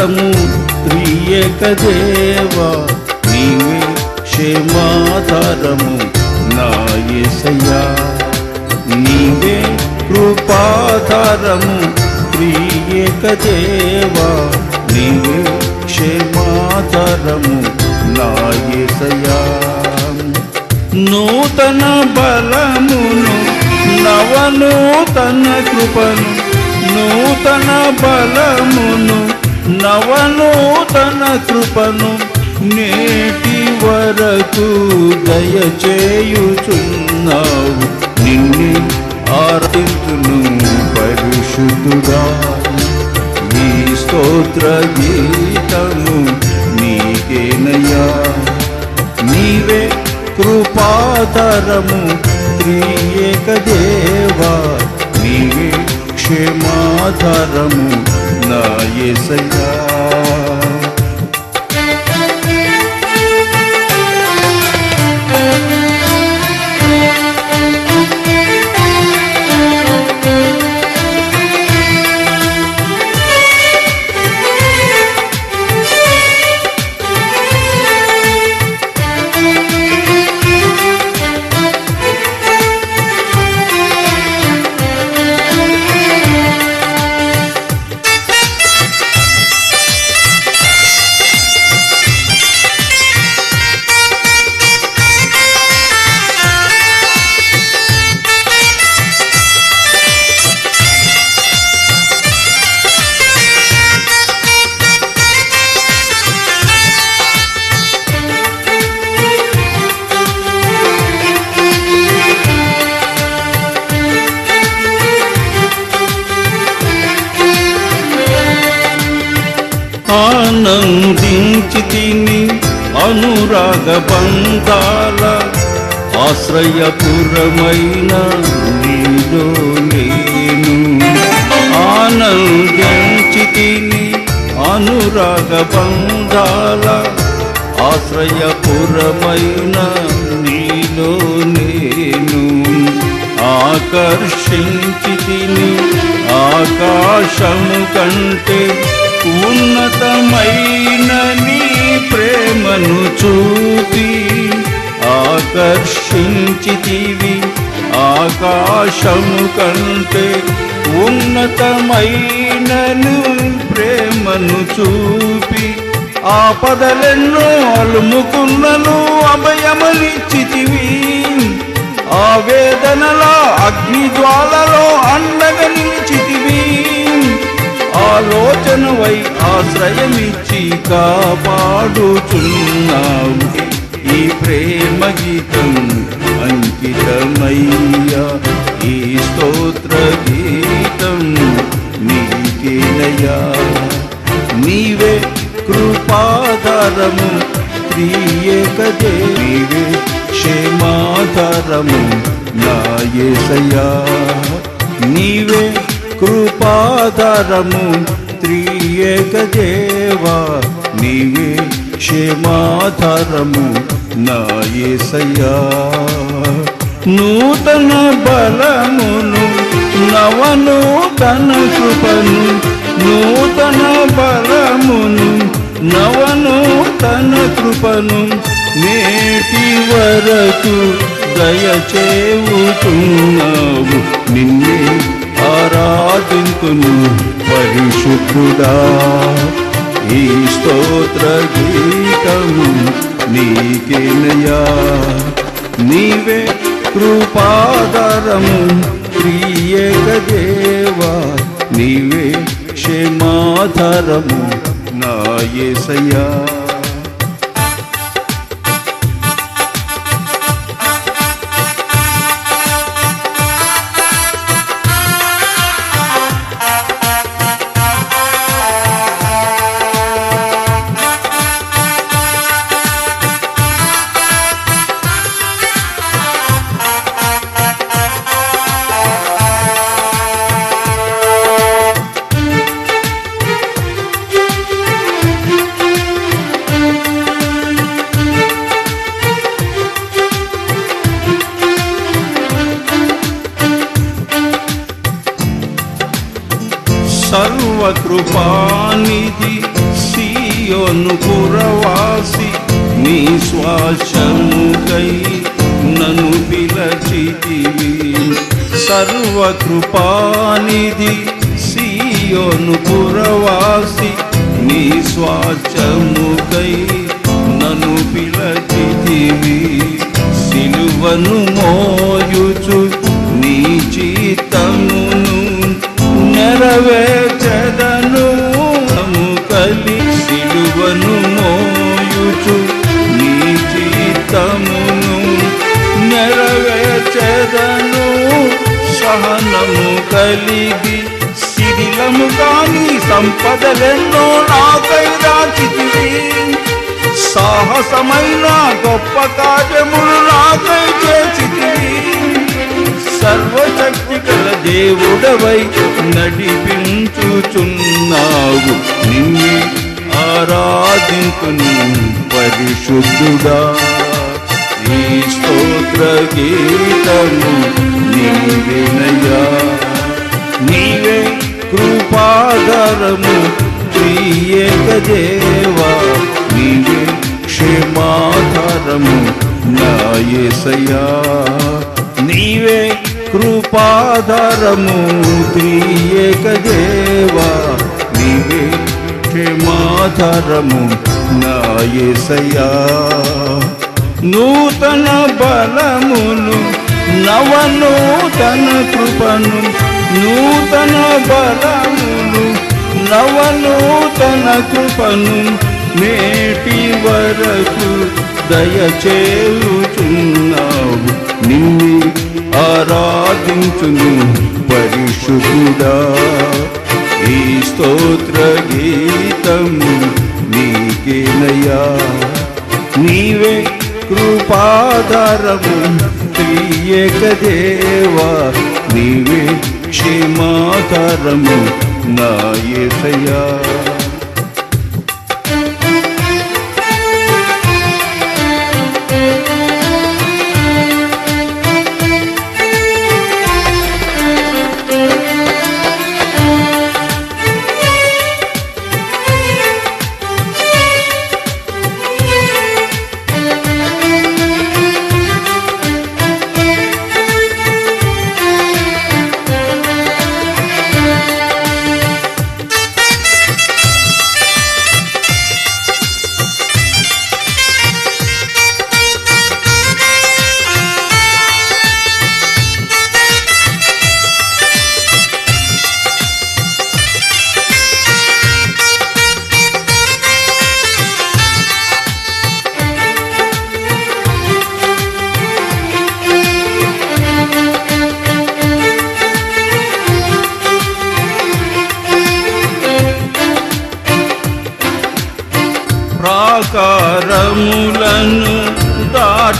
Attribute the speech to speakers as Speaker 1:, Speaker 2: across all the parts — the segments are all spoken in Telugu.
Speaker 1: క్షేమాధారము త్రియేక దేవా నీవే క్షేమాధారము నా నీవే కృపాధారము త్రియేక దేవా నీవే క్షేమాధారము నా నూతన బలమును నవనూతన కృపను నూతన బలమును నవనూతన కృపను నేటి వరకు దయచేయుచున్నావు. నిన్ను ఆరాధించును పరిశుద్ధుడా. ఈ స్తోత్ర గీతము నీకేనయ్యా. నీవే కృపాతరము త్రియేక దేవా. నీవే క్షేమాధారము నా ఏసయ్యా అనురాగ బంధాల ఆశ్రయపురమైన నీలో నేను ఆనందించి అనురాగ బంధాల ఆశ్రయపురమైన నీలో నేను ఆకర్షించితిని ఆకాశము కంటే ఉన్నత ప్రేమను చూపి ఆకర్షించితివి ఆకాశము కంటే ఉన్నతమైనను ప్రేమను చూపి ఆపదలెన్నో అలుముకున్నను అభయమనిచ్చితివి. ఆ అగ్ని అగ్నిజ్వాలలో అండగా నిలిచితివి. ఆలోచనవై ఆశ్రయమిచ్చి కాపాడుచున్నావు. ఈ ప్రేమ గీతం అంకితమయ్యా. ఈ స్తోత్ర గీతం నీకేనయ్యా. నీవే కృపాధారము త్రియేక దేవే క్షేమాధారము నాయసయ్యా నీవే కృపాధారము త్రియేకదేవా నీవే క్షేమాధారము నాయసయ్యా నూతన బలమును నవనూతన కృపను నూతన బలమును నవనూతన కృపను నేటి వరకు దయచేవుతున్నావు. నిన్నే ఆరాధింతును పరిశుద్ధుడా. ఈ స్తోత్ర గీతము నీకేనయా నీవే కృపాదరము ప్రియక దేవా. నీవే క్షమాధరము నాయసయా సర్వకృపానిధి సీయోను పురవాసి నీ స్వాశముకై నను పిలచితివి. సర్వకృపానిధి సీయోను పురవాసి నీ స్వాచముకై నను పిలచితివి. సిలువను మోయుచు నీ చిత్తమును నెరవేర్చదను నము కలి సిలువను మోయుచు నీ చిత్తమును నెరవేర్చదను సహనము కలిగి సిరిలము కాని సంపదలెన్నో నాకై దాచితివి. సాహసమైన గొప్ప కార్యములు నాకై చేసితివి సర్వశక్తి గల దేవుడవై నడిపించుచున్నావు. నిన్నే ఆరాధింతును పరిశుద్ధుడా. ఈ స్తోత్ర గీతము నీ నీవేనయ్యా నీవే కృపాదరము ప్రియక దేవా. నీవే క్షేమాధారము నాయసయా కృపాధారము త్రియేక దేవా నీవే క్షేమాధారము నా నూతన బలమును నవనూతన కృపను నూతన బలమును నవనూతన కృపను నేటి వరకు దయచేయుచున్నావు. నిన్ను ఆరాధించును పరిశుద్ధుడా. ఈ స్తోత్ర గీతము నీకేనయ్యా. నీవే కృపాధారము త్రియేక దేవా. నీవే క్షేమాధారము నా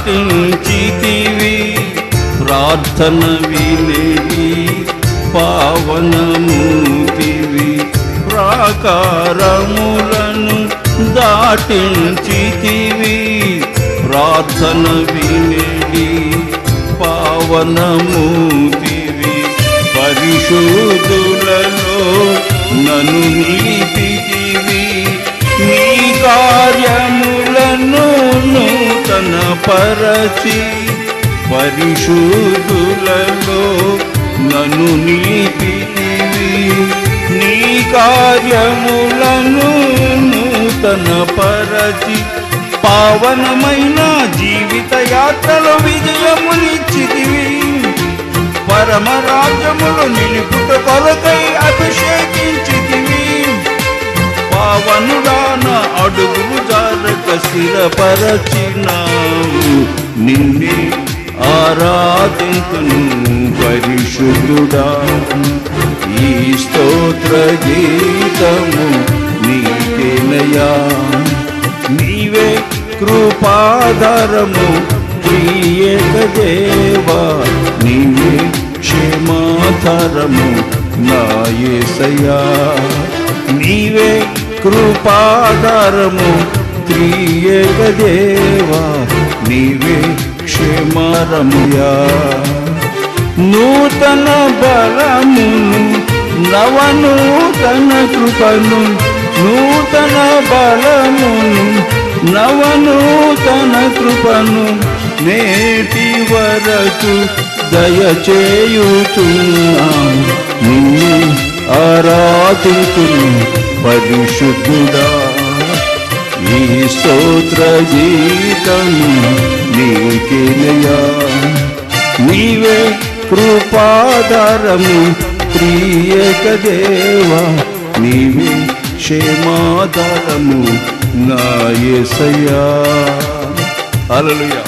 Speaker 1: దాటించితివి ప్రార్థన వినేవి పావనమూతివి ప్రాకారములను దాటించితివి ప్రార్థన వినేవి పావనమూతివి పరిశుద్ధులలో నన్ను నిలిపితివి పరచి పరిశుద్ధులలో నన్ను నీతి నీ కార్యములను నూతన పరచి పావనమైన జీవిత యాత్రలో విజయమునిచ్చితివి. పరమ రాజ్యములు నిలుపుట కొలకై అభిషేకించితివి. పావనుడాన అడుగు జారక స్థిరపరచినావు. నిన్నే ఆరాధింతును పరిశుద్ధుడా. ఈ స్తోత్ర గీతము నీకేనయా నీవే కృపాధారము ప్రియక దేవా. నీవే క్షేమాధారము నాయసయా నీవే కృపాధారము త్రియేక దేవా నీవే క్షేమారముయా. నూతన బలమును నవనూతన కృపను నూతన బలమును నవనూతన కృపను నేటి వరకు దయచేయుచున్నాం నిన్ను ఆరాధించును. పరిశుద్ధుడా ఈ స్తోత్ర గీతము నీకేనయా నీవే కృపాధారము ప్రియక దేవా. నీవే క్షేమాధారము నా అలలుయా